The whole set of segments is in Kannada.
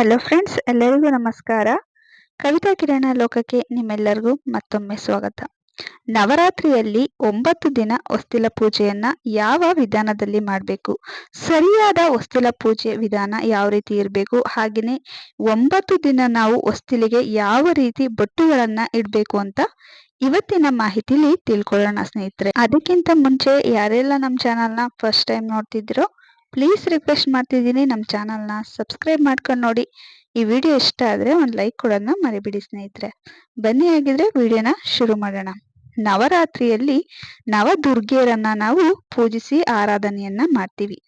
ಹಲೋ ಫ್ರೆಂಡ್ಸ್ ಎಲ್ಲರಿಗೂ ನಮಸ್ಕಾರ. ಕವಿತಾ ಕಿರಣ ಲೋಕಕ್ಕೆ ನಿಮ್ಮೆಲ್ಲರಿಗೂ ಮತ್ತೊಮ್ಮೆ ಸ್ವಾಗತ. ನವರಾತ್ರಿಯಲ್ಲಿ ಒಂಬತ್ತು ದಿನ ಹೊಸ್ತಿಲ ಪೂಜೆಯನ್ನ ಯಾವ ವಿಧಾನದಲ್ಲಿ ಮಾಡಬೇಕು? ಸರಿಯಾದ ಹೊಸ್ತಿಲ ಪೂಜೆ ವಿಧಾನ ಯಾವ ರೀತಿ ಇರಬೇಕು? ಹಾಗೆಯೇ ಒಂಬತ್ತು ದಿನ ನಾವು ಹೊಸ್ತಿಲಿಗೆ ಯಾವ ರೀತಿ ಬೊಟ್ಟುಗಳನ್ನ ಇಡಬೇಕು ಅಂತ ಇವತ್ತಿನ ಮಾಹಿತಿಲಿ ತಿಳ್ಕೊಳ್ಳೋಣ ಸ್ನೇಹಿತರೆ. ಅದಕ್ಕಿಂತ ಮುಂಚೆ ಯಾರೆಲ್ಲ ನಮ್ಮ ಚಾನಲ್ನ ಫಸ್ಟ್ ಟೈಮ್ ನೋಡ್ತಿದ್ದೀರೋ ಪ್ಲೀಸ್ ರಿಕ್ವೆಸ್ಟ್ ಮಾಡ್ತಿದ್ದೀನಿ ನಮ್ಮ ಚಾನಲ್ನ. ಸಬ್ಸ್ಕ್ರೈಬ್ ಮಾಡ್ಕೊಂಡು ನೋಡಿ. ಈ ವಿಡಿಯೋ ಇಷ್ಟ ಆದರೆ ಒಂದು ಲೈಕ್ ಕೊಡೋದನ್ನ ಮರಿಬಿಡಿ ಸ್ನೇಹಿತರೆ. ಬನ್ನಿ ಆಗಿದ್ರೆ ವಿಡಿಯೋನ ಶುರು ಮಾಡೋಣ. ನವರಾತ್ರಿಯಲ್ಲಿ ನವದುರ್ಗಿಯರನ್ನ ನಾವು ಪೂಜಿಸಿ ಆರಾಧನೆಯನ್ನ ಮಾಡ್ತೀವಿ.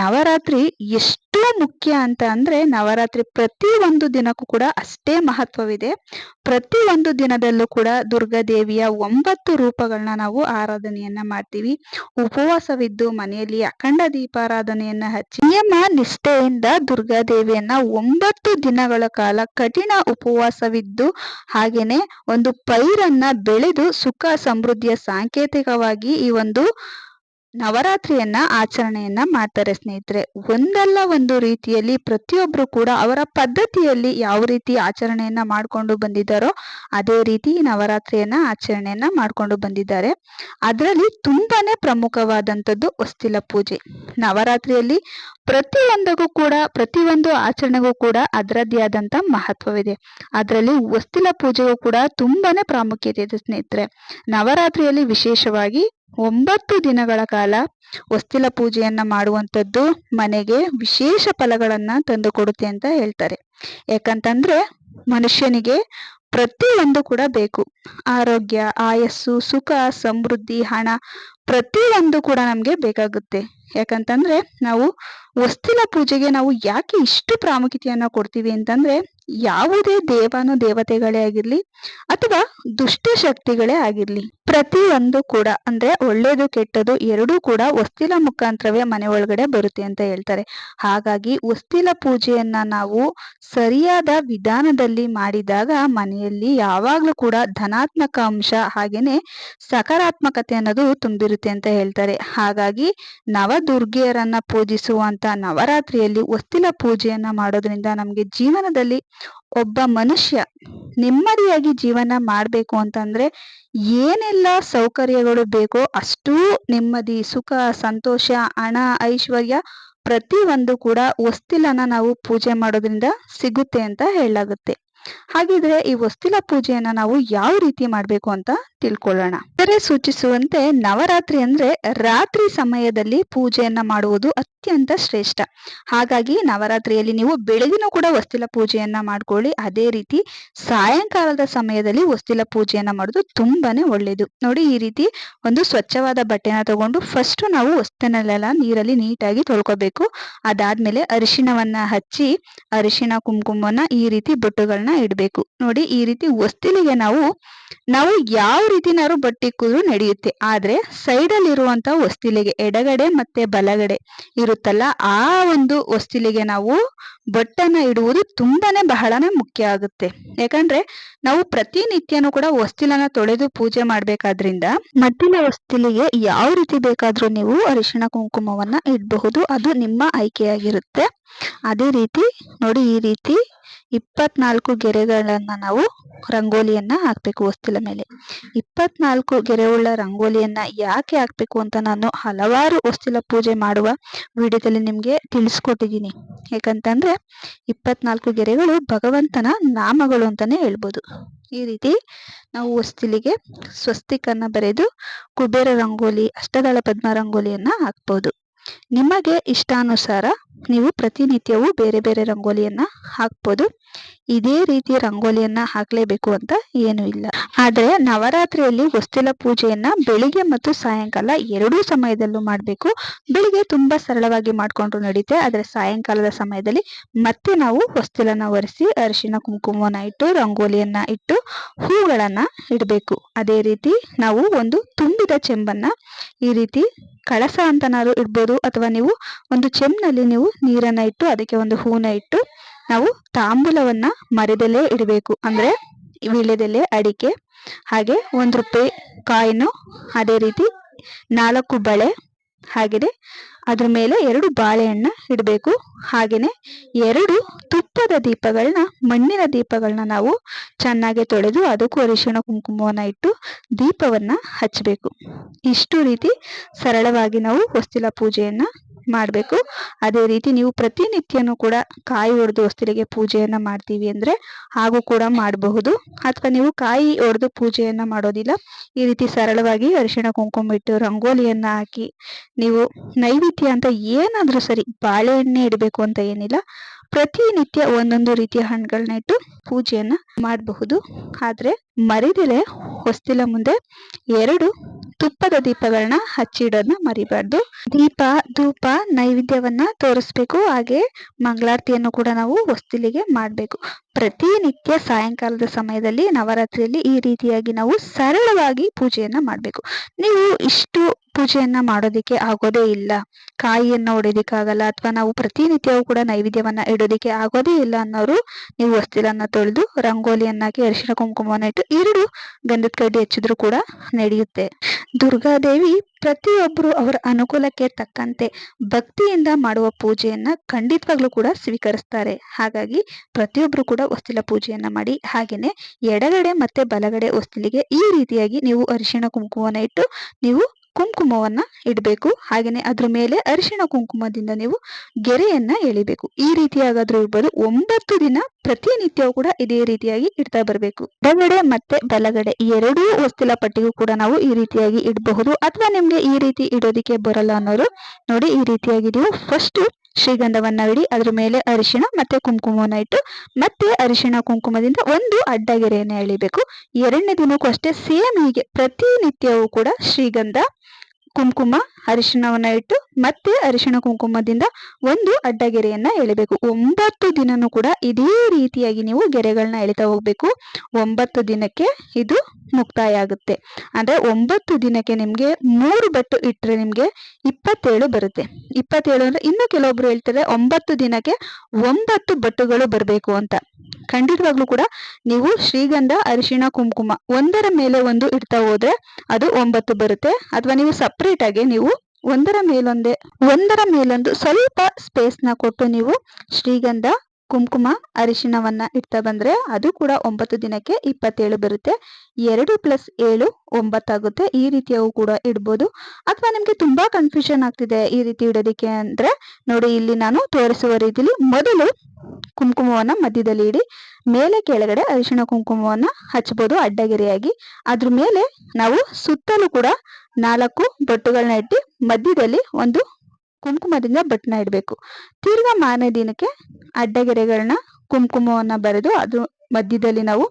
ನವರಾತ್ರಿ ಎಷ್ಟು ಮುಖ್ಯ ಅಂತ ಅಂದ್ರೆ ನವರಾತ್ರಿ ಪ್ರತಿ ಒಂದು ದಿನಕ್ಕೂ ಕೂಡ ಅಷ್ಟೇ ಮಹತ್ವವಿದೆ. ಪ್ರತಿ ಒಂದು ದಿನದಲ್ಲೂ ಕೂಡ ದುರ್ಗಾದೇವಿಯ ಒಂಬತ್ತು ರೂಪಗಳನ್ನ ನಾವು ಆರಾಧನೆಯನ್ನ ಮಾಡ್ತೀವಿ. ಉಪವಾಸವಿದ್ದು ಮನೆಯಲ್ಲಿ ಅಖಂಡ ದೀಪಾರಾಧನೆಯನ್ನ ಹಚ್ಚಿ ನಿಯಮ ನಿಷ್ಠೆಯಿಂದ ದುರ್ಗಾದೇವಿಯನ್ನ ಒಂಬತ್ತು ದಿನಗಳ ಕಾಲ ಕಠಿಣ ಉಪವಾಸವಿದ್ದು ಹಾಗೇನೆ ಒಂದು ಪೈರನ್ನ ಬೆಳೆದು ಸುಖ ಸಮೃದ್ಧಿಯ ಸಾಂಕೇತಿಕವಾಗಿ ಈ ಒಂದು ನವರಾತ್ರಿಯನ್ನ ಆಚರಣೆಯನ್ನ ಮಾಡ್ತಾರೆ ಸ್ನೇಹಿತರೆ. ಒಂದಲ್ಲ ಒಂದು ರೀತಿಯಲ್ಲಿ ಪ್ರತಿಯೊಬ್ಬರು ಕೂಡ ಅವರ ಪದ್ಧತಿಯಲ್ಲಿ ಯಾವ ರೀತಿ ಆಚರಣೆಯನ್ನ ಮಾಡ್ಕೊಂಡು ಬಂದಿದ್ದಾರೋ ಅದೇ ರೀತಿ ನವರಾತ್ರಿಯನ್ನ ಆಚರಣೆಯನ್ನ ಮಾಡ್ಕೊಂಡು ಬಂದಿದ್ದಾರೆ. ಅದರಲ್ಲಿ ತುಂಬಾನೇ ಪ್ರಮುಖವಾದಂಥದ್ದು ಹೊಸ್ತಿಲ ಪೂಜೆ. ನವರಾತ್ರಿಯಲ್ಲಿ ಪ್ರತಿಯೊಂದಕ್ಕೂ ಕೂಡ, ಪ್ರತಿಯೊಂದು ಆಚರಣೆಗೂ ಕೂಡ ಅದರದ್ದೇ ಆದಂಥ ಮಹತ್ವವಿದೆ. ಅದರಲ್ಲಿ ಹೊಸ್ತಿಲ ಪೂಜೆಗೂ ಕೂಡ ತುಂಬಾನೇ ಪ್ರಾಮುಖ್ಯತೆ ಇದೆ ಸ್ನೇಹಿತರೆ. ನವರಾತ್ರಿಯಲ್ಲಿ ವಿಶೇಷವಾಗಿ ಒಂಬತ್ತು ದಿನಗಳ ಕಾಲ ಹೊಸ್ತಿಲ ಪೂಜೆಯನ್ನು ಮಾಡುವಂಥದ್ದು ಮನೆಗೆ ವಿಶೇಷ ಫಲಗಳನ್ನು ತಂದು ಕೊಡುತ್ತೆ ಅಂತ ಹೇಳ್ತಾರೆ. ಯಾಕಂತಂದ್ರೆ ಮನುಷ್ಯನಿಗೆ ಪ್ರತಿಯೊಂದು ಕೂಡ ಬೇಕು. ಆರೋಗ್ಯ, ಆಯಸ್ಸು, ಸುಖ, ಸಮೃದ್ಧಿ, ಹಣ ಪ್ರತಿಯೊಂದು ಕೂಡ ನಮಗೆ ಬೇಕಾಗುತ್ತೆ. ಯಾಕಂತಂದ್ರೆ ನಾವು ಹೊಸ್ತಿಲ ಪೂಜೆಗೆ ನಾವು ಯಾಕೆ ಇಷ್ಟು ಪ್ರಾಮುಖ್ಯತೆಯನ್ನು ಕೊಡ್ತೀವಿ ಅಂತಂದ್ರೆ ಯಾವುದೇ ದೇವಾನು ದೇವತೆಗಳೇ ಆಗಿರಲಿ ಅಥವಾ ದುಷ್ಟ ಶಕ್ತಿಗಳೇ ಆಗಿರ್ಲಿ. ಪ್ರತಿಯೊಂದು ಕೂಡ, ಅಂದ್ರೆ ಒಳ್ಳೇದು ಕೆಟ್ಟದು ಎರಡೂ ಕೂಡ ಹೊಸ್ತಿಲ ಮುಖಾಂತರವೇ ಮನೆ ಒಳಗಡೆ ಬರುತ್ತೆ ಅಂತ ಹೇಳ್ತಾರೆ. ಹಾಗಾಗಿ ಹೊಸ್ತಿಲ ಪೂಜೆಯನ್ನ ನಾವು ಸರಿಯಾದ ವಿಧಾನದಲ್ಲಿ ಮಾಡಿದಾಗ ಮನೆಯಲ್ಲಿ ಯಾವಾಗ್ಲೂ ಕೂಡ ಧನಾತ್ಮಕ ಅಂಶ ಹಾಗೇನೆ ಸಕಾರಾತ್ಮಕತೆ ಅನ್ನೋದು ತುಂಬಿರುತ್ತೆ ಅಂತ ಹೇಳ್ತಾರೆ. ಹಾಗಾಗಿ ನವದುರ್ಗಿಯರನ್ನ ಪೂಜಿಸುವಂತ ನವರಾತ್ರಿಯಲ್ಲಿ ಹೊಸ್ತಿಲ ಪೂಜೆಯನ್ನ ಮಾಡೋದ್ರಿಂದ ನಮ್ಗೆ ಜೀವನದಲ್ಲಿ ಒಬ್ಬ ಮನುಷ್ಯ ನೆಮ್ಮದಿಯಾಗಿ ಜೀವನ ಮಾಡಬೇಕು ಅಂತಂದ್ರೆ ಏನೆಲ್ಲ ಸೌಕರ್ಯಗಳು ಬೇಕೋ ಅಷ್ಟೂ ನೆಮ್ಮದಿ, ಸುಖ, ಸಂತೋಷ, ಹಣ, ಐಶ್ವರ್ಯ ಪ್ರತಿಯೊಂದು ಕೂಡ ವಸ್ತಿಲನ ನಾವು ಪೂಜೆ ಮಾಡೋದ್ರಿಂದ ಸಿಗುತ್ತೆ ಅಂತ ಹೇಳಲಾಗುತ್ತೆ. ಹಾಗಿದ್ರೆ ಈ ಹೊಸ್ತಿಲ ಪೂಜೆಯನ್ನು ನಾವು ಯಾವ ರೀತಿ ಮಾಡಬೇಕು ಅಂತ ತಿಳ್ಕೊಳ್ಳೋಣ. ಹೆಸರೇ ಸೂಚಿಸುವಂತೆ ನವರಾತ್ರಿ ಅಂದ್ರೆ ರಾತ್ರಿ ಸಮಯದಲ್ಲಿ ಪೂಜೆಯನ್ನ ಮಾಡುವುದು ಅತ್ಯಂತ ಶ್ರೇಷ್ಠ. ಹಾಗಾಗಿ ನವರಾತ್ರಿಯಲ್ಲಿ ನೀವು ಬೆಳಗಿನ ಕೂಡ ವಸ್ತಿಲ ಪೂಜೆಯನ್ನ ಮಾಡ್ಕೊಳ್ಳಿ. ಅದೇ ರೀತಿ ಸಾಯಂಕಾಲದ ಸಮಯದಲ್ಲಿ ವಸ್ತಿಲ ಪೂಜೆಯನ್ನ ಮಾಡೋದು ತುಂಬಾನೇ ಒಳ್ಳೇದು. ನೋಡಿ ಈ ರೀತಿ ಒಂದು ಸ್ವಚ್ಛವಾದ ಬಟ್ಟೆನ ತಗೊಂಡು ಫಸ್ಟ್ ನಾವು ವಸ್ತಿನಲ್ಲೆಲ್ಲ ನೀರಲ್ಲಿ ನೀಟಾಗಿ ತೊಳ್ಕೊಬೇಕು. ಅದಾದ್ಮೇಲೆ ಅರಿಶಿಣವನ್ನ ಹಚ್ಚಿ ಅರಿಶಿಣ ಕುಂಕುಮವನ್ನ ಈ ರೀತಿ ಬೊಟ್ಟುಗಳನ್ನ ಇಡಬೇಕು. ನೋಡಿ ಈ ರೀತಿ ವಸ್ತಿಲಿಗೆ ನಾವು ನಾವು ಯಾವ ರೀತಿನಾದ್ರು ಬಟ್ಟೆ ಕೂದ್ರು ನಡೆಯುತ್ತೆ. ಆದ್ರೆ ಸೈಡ್ ಅಲ್ಲಿ ಇರುವಂತ ಹೊಸ್ತಿಲಿಗೆ ಎಡಗಡೆ ಮತ್ತೆ ಬಲಗಡೆ ಇರುತ್ತಲ್ಲ, ಆ ಒಂದು ಹೊಸ್ತಿಲಿಗೆ ನಾವು ಬಟ್ಟನ್ನ ಇಡುವುದು ತುಂಬಾನೇ ಬಹಳನೇ ಮುಖ್ಯ ಆಗುತ್ತೆ. ಯಾಕಂದ್ರೆ ನಾವು ಪ್ರತಿನಿತ್ಯನೂ ಕೂಡ ವಸ್ತಿಲನ್ನ ತೊಳೆದು ಪೂಜೆ ಮಾಡ್ಬೇಕಾದ್ರಿಂದ ಮದ್ದಿನ ಹೊಸ್ತಿಲಿಗೆ ಯಾವ ರೀತಿ ಬೇಕಾದ್ರೂ ನೀವು ಅರಿಶಿಣ ಕುಂಕುಮವನ್ನ ಇಡಬಹುದು. ಅದು ನಿಮ್ಮ ಆಯ್ಕೆಯಾಗಿರುತ್ತೆ. ಅದೇ ರೀತಿ ನೋಡಿ ಈ ರೀತಿ ಇಪ್ಪತ್ನಾಲ್ಕು ಗೆರೆಗಳನ್ನು ನಾವು ರಂಗೋಲಿಯನ್ನ ಹಾಕ್ಬೇಕು ಹೊಸ್ತಿಲ ಮೇಲೆ. ಇಪ್ಪತ್ನಾಲ್ಕು ಗೆರೆಯುಳ್ಳ ರಂಗೋಲಿಯನ್ನ ಯಾಕೆ ಹಾಕಬೇಕು ಅಂತ ನಾನು ಹಲವಾರು ಹೊಸ್ತಿಲ ಪೂಜೆ ಮಾಡುವ ವಿಡಿಯೋದಲ್ಲಿ ನಿಮಗೆ ತಿಳಿಸ್ಕೊಟ್ಟಿದ್ದೀನಿ. ಯಾಕಂತಂದರೆ ಇಪ್ಪತ್ನಾಲ್ಕು ಗೆರೆಗಳು ಭಗವಂತನ ನಾಮಗಳು ಅಂತಾನೆ ಹೇಳ್ಬೋದು. ಈ ರೀತಿ ನಾವು ಹೊಸ್ತಿಲಿಗೆ ಸ್ವಸ್ತಿಕನ್ನು ಬರೆದು ಕುಬೇರ ರಂಗೋಲಿ, ಅಷ್ಟದಳ ಪದ್ಮ ರಂಗೋಲಿಯನ್ನ ಹಾಕ್ಬೋದು. ನಿಮಗೆ ಇಷ್ಟಾನುಸಾರ ನೀವು ಪ್ರತಿನಿತ್ಯವೂ ಬೇರೆ ಬೇರೆ ರಂಗೋಲಿಯನ್ನ ಹಾಕ್ಬೋದು. ಇದೇ ರೀತಿ ರಂಗೋಲಿಯನ್ನ ಹಾಕ್ಲೇಬೇಕು ಅಂತ ಏನು ಇಲ್ಲ. ಆದರೆ ನವರಾತ್ರಿಯಲ್ಲಿ ಹೊಸ್ತಿಲ ಪೂಜೆಯನ್ನ ಬೆಳಿಗ್ಗೆ ಮತ್ತು ಸಾಯಂಕಾಲ ಎರಡೂ ಸಮಯದಲ್ಲೂ ಮಾಡಬೇಕು. ಬೆಳಿಗ್ಗೆ ತುಂಬಾ ಸರಳವಾಗಿ ಮಾಡ್ಕೊಂಡ್ರು ನಡೀತೆ. ಆದ್ರೆ ಸಾಯಂಕಾಲದ ಸಮಯದಲ್ಲಿ ಮತ್ತೆ ನಾವು ಹೊಸ್ತಿಲನ್ನ ಒರೆಸಿ ಅರಿಶಿನ, ಕುಂಕುಮವನ್ನ ಇಟ್ಟು, ರಂಗೋಲಿಯನ್ನ ಇಟ್ಟು ಹೂಗಳನ್ನ ಇಡಬೇಕು. ಅದೇ ರೀತಿ ನಾವು ಒಂದು ತುಂಬಿದ ಚೆಂಬನ್ನ ಈ ರೀತಿ ಕಳಸ ಅಂತನಾದ್ರು ಇಡ್ಬೋದು ಅಥವಾ ನೀವು ಒಂದು ಚೆಮ್ನಲ್ಲಿ ನೀವು ನೀರನ್ನ ಇಟ್ಟು ಅದಕ್ಕೆ ಒಂದು ಹೂನ ಇಟ್ಟು ನಾವು ತಾಂಬೂಲವನ್ನ ಮರದಲ್ಲೇ ಇಡಬೇಕು. ಅಂದ್ರೆ ವೀಳ್ಯದೆಲೆ, ಅಡಿಕೆ, ಹಾಗೆ ಒಂದು ರೂಪಾಯಿ ಕಾಯಿನು ಅದೇ ರೀತಿ ನಾಲ್ಕು ಬಳೆ ಹಾಗೆಯೇ ಅದ್ರ ಮೇಲೆ ಎರಡು ಬಾಳೆಹಣ್ಣ ಇಡಬೇಕು. ಹಾಗೆಯೇ ಎರಡು ತುಪ್ಪ ತುಪ್ಪದ ದೀಪಗಳನ್ನ ಮಣ್ಣಿನ ದೀಪಗಳನ್ನ ನಾವು ಚೆನ್ನಾಗಿ ತೊಳೆದು ಅದಕ್ಕೂ ಅರಿಶಿಣ ಕುಂಕುಮವನ್ನು ಇಟ್ಟು ದೀಪವನ್ನ ಹಚ್ಚಬೇಕು ಇಷ್ಟು ರೀತಿ ಸರಳವಾಗಿ ನಾವು ಹೊಸ್ತಿಲ ಪೂಜೆಯನ್ನು ಮಾಡಬೇಕು. ಅದೇ ರೀತಿ ನೀವು ಪ್ರತಿನಿತ್ಯನೂ ಕೂಡ ಕಾಯಿ ಒಡೆದು ಹೊಸ್ತಿಲಿಗೆ ಪೂಜೆಯನ್ನು ಮಾಡ್ತೀವಿ ಅಂದ್ರೆ ಹಾಗೂ ಕೂಡ ಮಾಡಬಹುದು. ಅಥವಾ ನೀವು ಕಾಯಿ ಒಡೆದು ಪೂಜೆಯನ್ನು ಮಾಡೋದಿಲ್ಲ, ಈ ರೀತಿ ಸರಳವಾಗಿ ಅರಿಶಿಣ ಕುಂಕುಮ ಇಟ್ಟು ರಂಗೋಲಿಯನ್ನ ಹಾಕಿ ನೀವು ನೈವೇದ್ಯ ಅಂತ ಏನಾದರೂ ಸರಿ ಬಾಳೆಹಣ್ಣೆ ಇಡಬೇಕು ಅಂತ ಏನಿಲ್ಲ ಪ್ರತಿನಿತ್ಯ ಒಂದೊಂದು ರೀತಿಯ ಹಣ್ಣುಗಳನ್ನ ಇಟ್ಟು ಪೂಜೆಯನ್ನ ಮಾಡಬಹುದು. ಆದ್ರೆ ಮರಿದಿಲೆ ಹೊಸ್ತಿಲ ಮುಂದೆ ಎರಡು ತುಪ್ಪದ ದೀಪಗಳನ್ನ ಹಚ್ಚಿಡೋದನ್ನ ಮರಿಬಾರ್ದು. ದೀಪ, ಧೂಪ, ನೈವೇದ್ಯವನ್ನ ತೋರಿಸ್ಬೇಕು. ಹಾಗೆ ಮಂಗಳಾರತಿಯನ್ನು ಕೂಡ ನಾವು ಹೊಸ್ತಿಲಿಗೆ ಮಾಡಬೇಕು. ಪ್ರತಿನಿತ್ಯ ಸಾಯಂಕಾಲದ ಸಮಯದಲ್ಲಿ ನವರಾತ್ರಿಯಲ್ಲಿ ಈ ರೀತಿಯಾಗಿ ನಾವು ಸರಳವಾಗಿ ಪೂಜೆಯನ್ನ ಮಾಡಬೇಕು. ನೀವು ಇಷ್ಟು ಪೂಜೆಯನ್ನ ಮಾಡೋದಿಕ್ಕೆ ಆಗೋದೇ ಇಲ್ಲ. ಕಾಯಿಯನ್ನ ಹೊಡೆಯೋದಿಕ್ಕಾಗಲ್ಲ ಅಥವಾ ನಾವು ಪ್ರತಿನಿತ್ಯವೂ ಕೂಡ ನೈವೇದ್ಯವನ್ನ ಇಡೋದಿಕ್ಕೆ ಆಗೋದೇ ಇಲ್ಲ ಅನ್ನೋರು ನೀವು ಹೊಸ್ತಿಲನ್ನ ತೊಳೆದು ರಂಗೋಲಿಯನ್ನಾಗಿ ಅರಿಶಿನ ಕುಂಕುಮವನ್ನ ಇಟ್ಟು ಎರಡು ಗಂಧದ ಕಡ್ಡಿ ಹಚ್ಚಿದ್ರು ಕೂಡ ನಡೆಯುತ್ತೆ. ದುರ್ಗಾದೇವಿ ಪ್ರತಿಯೊಬ್ಬರು ಅವರ ಅನುಕೂಲಕ್ಕೆ ತಕ್ಕಂತೆ ಭಕ್ತಿಯಿಂದ ಮಾಡುವ ಪೂಜೆಯನ್ನ ಖಂಡಿತವಾಗ್ಲೂ ಕೂಡ ಸ್ವೀಕರಿಸ್ತಾರೆ. ಹಾಗಾಗಿ ಪ್ರತಿಯೊಬ್ಬರು ಕೂಡ ಹೊಸ್ತಿಲ ಪೂಜೆಯನ್ನ ಮಾಡಿ, ಹಾಗೇನೆ ಎಡಗಡೆ ಮತ್ತೆ ಬಲಗಡೆ ಹೊಸ್ತಿಲಿಗೆ ಈ ರೀತಿಯಾಗಿ ನೀವು ಅರಿಶಿಣ ಕುಂಕುಮವನ್ನ ಇಟ್ಟು ನೀವು ಕುಂಕುಮವನ್ನ ಇಡಬೇಕು. ಹಾಗೇನೆ ಅದ್ರ ಮೇಲೆ ಅರಿಶಿಣ ಕುಂಕುಮದಿಂದ ನೀವು ಗೆರೆಯನ್ನ ಎಳಿಬೇಕು. ಈ ರೀತಿಯಾಗಾದ್ರೂ ಇರ್ಬೋದು. ಒಂಬತ್ತು ದಿನ ಪ್ರತಿನಿತ್ಯವೂ ಕೂಡ ಇದೇ ರೀತಿಯಾಗಿ ಇಡ್ತಾ ಬರಬೇಕು. ಎಡಗಡೆ ಮತ್ತೆ ಬಲಗಡೆ ಎರಡೂ ವಸ್ತುಲ ಪಟ್ಟಿಗೂ ಕೂಡ ನಾವು ಈ ರೀತಿಯಾಗಿ ಇಡಬಹುದು. ಅಥವಾ ನಿಮ್ಗೆ ಈ ರೀತಿ ಇಡೋದಿಕ್ಕೆ ಬರಲ್ಲ ಅನ್ನೋರು ನೋಡಿ ಈ ರೀತಿಯಾಗಿ ನೀವು ಫಸ್ಟ್ ಶ್ರೀಗಂಧವನ್ನ ಇಡಿ, ಅದ್ರ ಮೇಲೆ ಅರಿಶಿಣ ಮತ್ತೆ ಕುಂಕುಮವನ್ನ ಇಟ್ಟು, ಮತ್ತೆ ಅರಿಶಿಣ ಕುಂಕುಮದಿಂದ ಒಂದು ಅಡ್ಡಗೆರೆಯನ್ನು ಎಳಿಬೇಕು. ಎರಡನೇ ದಿನಕ್ಕೂ ಅಷ್ಟೇ ಸೇಮ್ ಹೀಗೆ ಪ್ರತಿನಿತ್ಯವೂ ಕೂಡ ಶ್ರೀಗಂಧ, ಕುಂಕುಮ, ಅರಿಶಿಣವನ್ನ ಇಟ್ಟು, ಮತ್ತೆ ಅರಿಶಿಣ ಕುಂಕುಮದಿಂದ ಒಂದು ಅಡ್ಡಗೆರೆಯನ್ನ ಎಳಿಬೇಕು. ಒಂಬತ್ತು ದಿನನೂ ಕೂಡ ಇದೇ ರೀತಿಯಾಗಿ ನೀವು ಗೆರೆಗಳನ್ನ ಎಳಿತಾ ಹೋಗ್ಬೇಕು. ಒಂಬತ್ತು ದಿನಕ್ಕೆ ಇದು ಮುಕ್ತಾಯ ಆಗುತ್ತೆ ಅಂದ್ರೆ ಒಂಬತ್ತು ದಿನಕ್ಕೆ ನಿಮಗೆ ಮೂರು ಬಟ್ಟು ಇಟ್ಟರೆ ನಿಮಗೆ ಇಪ್ಪತ್ತೇಳು ಬರುತ್ತೆ. ಇಪ್ಪತ್ತೇಳು ಅಂದ್ರೆ ಇನ್ನು ಕೆಲವೊಬ್ರು ಹೇಳ್ತಾರೆ ಒಂಬತ್ತು ದಿನಕ್ಕೆ ಒಂಬತ್ತು ಬಟ್ಟುಗಳು ಬರಬೇಕು ಅಂತ. ಖಂಡಿತವಾಗ್ಲೂ ಕೂಡ ನೀವು ಶ್ರೀಗಂಧ, ಅರಿಶಿಣ, ಕುಂಕುಮ ಒಂದರ ಮೇಲೆ ಒಂದು ಇಡ್ತಾ ಹೋದ್ರೆ ಅದು ಒಂಬತ್ತು ಬರುತ್ತೆ. ಅಥವಾ ನೀವು ಸಪ್ರೇಟ್ ಆಗಿ ನೀವು ಒಂದರ ಮೇಲೊಂದೇ, ಒಂದರ ಮೇಲೊಂದು ಸ್ವಲ್ಪ ಸ್ಪೇಸ್ನ ಕೊಟ್ಟು ನೀವು ಶ್ರೀಗಂಧ ಕುಂಕುಮ ಅರಿಶಿಣವನ್ನ ಇಡ್ತಾ ಬಂದ್ರೆ ಅದು ಕೂಡ ಒಂಬತ್ತು ದಿನಕ್ಕೆ ಇಪ್ಪತ್ತೇಳು ಬರುತ್ತೆ. ಎರಡು ಪ್ಲಸ್ ಏಳು ಒಂಬತ್ತಾಗುತ್ತೆ. ಈ ರೀತಿಯವು ಕೂಡ ಇಡ್ಬೋದು. ಅಥವಾ ನಿಮ್ಗೆ ತುಂಬಾ ಕನ್ಫ್ಯೂಷನ್ ಆಗ್ತಿದೆ ಈ ರೀತಿ ಇಡೋದಿಕ್ಕೆ ಅಂದ್ರೆ ನೋಡಿ ಇಲ್ಲಿ ನಾನು ತೋರಿಸುವ ರೀತಿಲಿ ಮೊದಲು ಕುಂಕುಮವನ್ನ ಮಧ್ಯದಲ್ಲಿ ಇಡಿ, ಮೇಲೆ ಕೆಳಗಡೆ ಅರಿಶಿಣ ಕುಂಕುಮವನ್ನ ಹಚ್ಬೋದು ಅಡ್ಡಗೆರೆಯಾಗಿ. ಅದ್ರ ಮೇಲೆ ನಾವು ಸುತ್ತಲೂ ಕೂಡ ನಾಲ್ಕು ಬೊಟ್ಟುಗಳನ್ನ ಇಟ್ಟು ಮಧ್ಯದಲ್ಲಿ ಒಂದು ಕುಂಕುಮದಿಂದ ಬಟ್ಟನ ಇಡಬೇಕು. ತಿರ್ಗಾ ಮಾರನೇ ದಿನಕ್ಕೆ ಅಡ್ಡಗೆರೆಗಳನ್ನ ಕುಂಕುಮವನ್ನ ಬರೆದು ಅದ್ರ ಮಧ್ಯದಲ್ಲಿ ನಾವು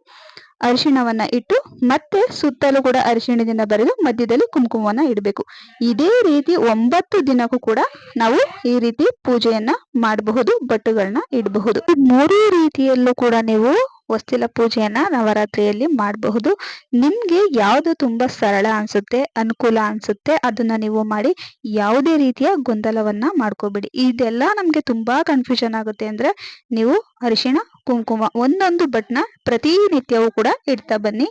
ಅರಿಶಿಣವನ್ನ ಇಟ್ಟು ಮತ್ತೆ ಸುತ್ತಲೂ ಕೂಡ ಅರಿಶಿಣದಿಂದ ಬರೆದು ಮಧ್ಯದಲ್ಲಿ ಕುಂಕುಮವನ್ನ ಇಡಬೇಕು. ಇದೇ ರೀತಿ ಒಂಬತ್ತು ದಿನಕ್ಕೂ ಕೂಡ ನಾವು ಈ ರೀತಿ ಪೂಜೆಯನ್ನ ಮಾಡಬಹುದು ಬಟ್ಟುಗಳನ್ನ ಇಡಬಹುದು. ಮೂರು ರೀತಿಯಲ್ಲೂ ಕೂಡ ನೀವು ಹೊಸ್ತಿಲ ಪೂಜೆಯನ್ನ ನವರಾತ್ರಿಯಲ್ಲಿ ಮಾಡಬಹುದು. ನಿಮಗೆ ಯಾವುದು ತುಂಬಾ ಸರಳ ಅನ್ಸುತ್ತೆ, ಅನುಕೂಲ ಅನ್ಸುತ್ತೆ, ಅದನ್ನ ನೀವು ಮಾಡಿ ಯಾವುದೇ ರೀತಿಯ ಗೊಂದಲವನ್ನ ಮಾಡ್ಕೋಬೇಡಿ. ಇದೆಲ್ಲ ನಮಗೆ ತುಂಬಾ ಕನ್ಫ್ಯೂಷನ್ ಆಗುತ್ತೆ ಅಂದ್ರೆ ನೀವು ಅರಿಶಿಣ, ಕುಂಕುಮ ಒಂದೊಂದು ಬಟ್ನ ಪ್ರತಿನಿತ್ಯವೂ ಕೂಡ ಇಡ್ತಾ ಬನ್ನಿ.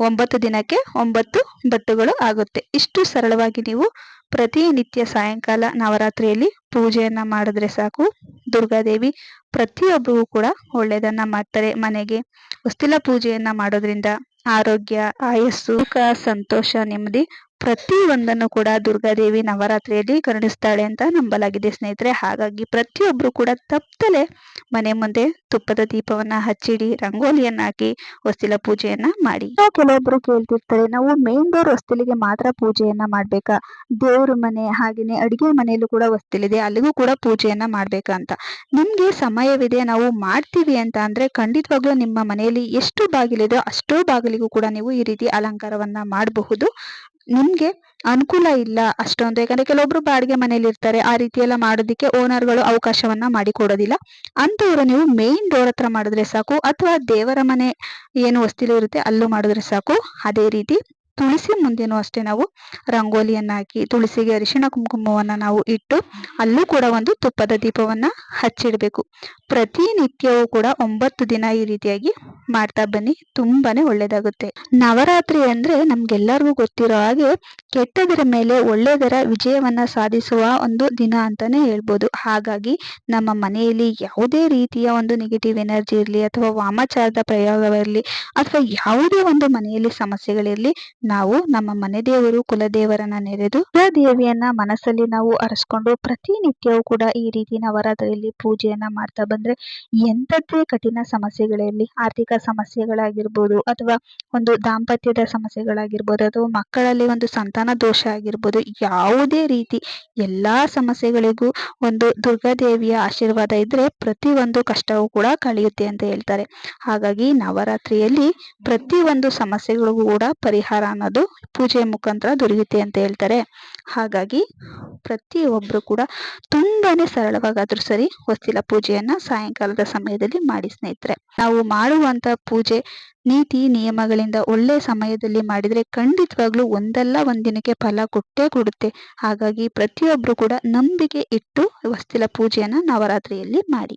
ಒಂಬತ್ತು ದಿನಕ್ಕೆ ಒಂಬತ್ತು ಬಟ್ಟುಗಳು ಆಗುತ್ತೆ. ಇಷ್ಟು ಸರಳವಾಗಿ ನೀವು ಪ್ರತಿನಿತ್ಯ ಸಾಯಂಕಾಲ ನವರಾತ್ರಿಯಲ್ಲಿ ಪೂಜೆಯನ್ನು ಮಾಡಿದ್ರೆ ಸಾಕು. ದುರ್ಗಾದೇವಿ ಪ್ರತಿಯೊಬ್ಬರಿಗೂ ಕೂಡ ಒಳ್ಳೆಯದನ್ನ ಮಾಡ್ತಾರೆ. ಮನೆಗೆ ಹೊಸ್ತಿಲ ಪೂಜೆಯನ್ನು ಮಾಡೋದ್ರಿಂದ ಆರೋಗ್ಯ, ಆಯಸ್ಸು, ಸುಖ, ಸಂತೋಷ, ನೆಮ್ಮದಿ ಪ್ರತಿ ಒಂದನ್ನು ಕೂಡ ದುರ್ಗಾದೇವಿ ನವರಾತ್ರಿಯಲ್ಲಿ ಕರುಣಿಸ್ತಾಳೆ ಅಂತ ನಂಬಲಾಗಿದೆ ಸ್ನೇಹಿತರೆ. ಹಾಗಾಗಿ ಪ್ರತಿಯೊಬ್ರು ಕೂಡ ತಪ್ಪದಲೆ ಮನೆ ಮುಂದೆ ತುಪ್ಪದ ದೀಪವನ್ನ ಹಚ್ಚಿಡಿ, ರಂಗೋಲಿಯನ್ನ ಹಾಕಿ ಹೊಸ್ತಿಲ ಪೂಜೆಯನ್ನ ಮಾಡಿ. ಕೆಲವೊಬ್ರು ಕೇಳ್ತಿರ್ತಾರೆ, ನಾವು ಮೇನ್ ಡೋರ್ ಹೊಸ್ತಿಲಿಗೆ ಮಾತ್ರ ಪೂಜೆಯನ್ನ ಮಾಡ್ಬೇಕಾ? ದೇವ್ರ ಮನೆ ಹಾಗೇನೆ ಅಡಿಗೆ ಮನೆಯಲ್ಲೂ ಕೂಡ ಹೊಸ್ತಿಲಿದೆ, ಅಲ್ಲಿಗೂ ಕೂಡ ಪೂಜೆಯನ್ನ ಮಾಡ್ಬೇಕಂತ ನಿಮ್ಗೆ ಸಮಯವಿದೆ, ನಾವು ಮಾಡ್ತೀವಿ ಅಂತ ಅಂದ್ರೆ ಖಂಡಿತವಾಗ್ಲೂ ನಿಮ್ಮ ಮನೆಯಲ್ಲಿ ಎಷ್ಟು ಬಾಗಿಲಿದೆ ಅಷ್ಟೋ ಬಾಗಿಲಿಗೂ ಕೂಡ ನೀವು ಈ ರೀತಿ ಅಲಂಕಾರವನ್ನ ಮಾಡಬಹುದು. ನಿಮ್ಗೆ ಅನುಕೂಲ ಇಲ್ಲ ಅಷ್ಟೊಂದು. ಯಾಕಂದ್ರೆ ಕೆಲವೊಬ್ರು ಬಾಡಿಗೆ ಮನೇಲಿ ಇರ್ತಾರೆ, ಆ ರೀತಿ ಎಲ್ಲ ಮಾಡೋದಿಕ್ಕೆ ಓನರ್ಗಳು ಅವಕಾಶವನ್ನ ಮಾಡಿಕೊಡೋದಿಲ್ಲ. ಅಂತವ್ರು ನೀವು ಮೇನ್ ಡೋರ್ ಹತ್ರ ಮಾಡಿದ್ರೆ ಸಾಕು, ಅಥವಾ ದೇವರ ಮನೆ ಏನು ಹೊಸ್ತಿಲು ಇರುತ್ತೆ, ಅಲ್ಲೂ ಮಾಡಿದ್ರೆ ಸಾಕು. ಅದೇ ರೀತಿ ತುಳಸಿ ಮುಂದೆನೂ ಅಷ್ಟೇ ನಾವು ರಂಗೋಲಿಯನ್ನ ಹಾಕಿ ತುಳಸಿಗೆ ಅರಿಶಿಣ ಕುಂಕುಮವನ್ನು ನಾವು ಇಟ್ಟು ಅಲ್ಲೂ ಕೂಡ ಒಂದು ತುಪ್ಪದ ದೀಪವನ್ನು ಹಚ್ಚಿಡಬೇಕು. ಪ್ರತಿನಿತ್ಯವೂ ಕೂಡ ಒಂಬತ್ತು ದಿನ ಈ ರೀತಿಯಾಗಿ ಮಾಡ್ತಾ ಬನ್ನಿ, ತುಂಬಾನೇ ಒಳ್ಳೇದಾಗುತ್ತೆ. ನವರಾತ್ರಿ ಅಂದ್ರೆ ನಮ್ಗೆಲ್ಲರಿಗೂ ಗೊತ್ತಿರೋ ಹಾಗೆ ಕೆಟ್ಟದರ ಮೇಲೆ ಒಳ್ಳೆಯದರ ವಿಜಯವನ್ನ ಸಾಧಿಸುವ ಒಂದು ದಿನ ಅಂತಾನೆ ಹೇಳ್ಬೋದು. ಹಾಗಾಗಿ ನಮ್ಮ ಮನೆಯಲ್ಲಿ ಯಾವುದೇ ರೀತಿಯ ಒಂದು ನೆಗೆಟಿವ್ ಎನರ್ಜಿ ಇರಲಿ ಅಥವಾ ವಾಮಾಚಾರದ ಪ್ರಯೋಗವಿರಲಿ ಅಥವಾ ಯಾವುದೇ ಒಂದು ಮನೆಯಲ್ಲಿ ಸಮಸ್ಯೆಗಳಿರಲಿ ನಾವು ನಮ್ಮ ಮನೆ ದೇವರು ಕುಲದೇವರನ್ನ ನೆರೆದು ದೇವಿಯನ್ನ ಮನಸ್ಸಲ್ಲಿ ನಾವು ಅರಸ್ಕೊಂಡು ಪ್ರತಿನಿತ್ಯವೂ ಕೂಡ ಈ ರೀತಿ ನವರಾತ್ರಿಯಲ್ಲಿ ಪೂಜೆಯನ್ನ ಮಾಡ್ತಾ ಬಂದ್ರೆ ಎಂಥದ್ದೇ ಕಠಿಣ ಸಮಸ್ಯೆಗಳಲ್ಲಿ, ಆರ್ಥಿಕ ಸಮಸ್ಯೆಗಳಾಗಿರ್ಬೋದು ಅಥವಾ ಒಂದು ದಾಂಪತ್ಯದ ಸಮಸ್ಯೆಗಳಾಗಿರ್ಬೋದು ಅಥವಾ ಮಕ್ಕಳಲ್ಲಿ ಒಂದು ಸಂತಾನ ದೋಷ ಆಗಿರ್ಬೋದು, ಯಾವುದೇ ರೀತಿ ಎಲ್ಲಾ ಸಮಸ್ಯೆಗಳಿಗೂ ಒಂದು ದುರ್ಗಾದೇವಿಯ ಆಶೀರ್ವಾದ ಇದ್ರೆ ಪ್ರತಿ ಒಂದು ಕಷ್ಟವೂ ಕೂಡ ಕಳೆಯುತ್ತೆ ಅಂತ ಹೇಳ್ತಾರೆ. ಹಾಗಾಗಿ ನವರಾತ್ರಿಯಲ್ಲಿ ಪ್ರತಿ ಒಂದು ಸಮಸ್ಯೆಗಳಿಗೂ ಕೂಡ ಪರಿಹಾರ ಅನ್ನೋದು ಪೂಜೆಯ ಮುಖಾಂತರ ದೊರೆಯುತ್ತೆ ಅಂತ ಹೇಳ್ತಾರೆ. ಹಾಗಾಗಿ ಪ್ರತಿಯೊಬ್ಬರು ಕೂಡ ತುಂಬಾನೇ ಸರಳವಾಗಾದ್ರೂ ಸರಿ ಹೊಸ್ತಿಲ ಪೂಜೆಯನ್ನ ಸಾಯಂಕಾಲದ ಸಮಯದಲ್ಲಿ ಮಾಡಿ ಸ್ನೇಹಿತರೆ. ನಾವು ಮಾಡುವಂತ ಪೂಜೆ ನೀತಿ ನಿಯಮಗಳಿಂದ ಒಳ್ಳೆ ಸಮಯದಲ್ಲಿ ಮಾಡಿದ್ರೆ ಖಂಡಿತವಾಗ್ಲೂ ಒಂದಲ್ಲ ಒಂದಿನಕ್ಕೆ ಫಲ ಕೊಟ್ಟೇ ಕೊಡುತ್ತೆ. ಹಾಗಾಗಿ ಪ್ರತಿಯೊಬ್ಬರು ಕೂಡ ನಂಬಿಕೆ ಇಟ್ಟು ಹೊಸ್ತಿಲ ಪೂಜೆಯನ್ನ ನವರಾತ್ರಿಯಲ್ಲಿ ಮಾಡಿ.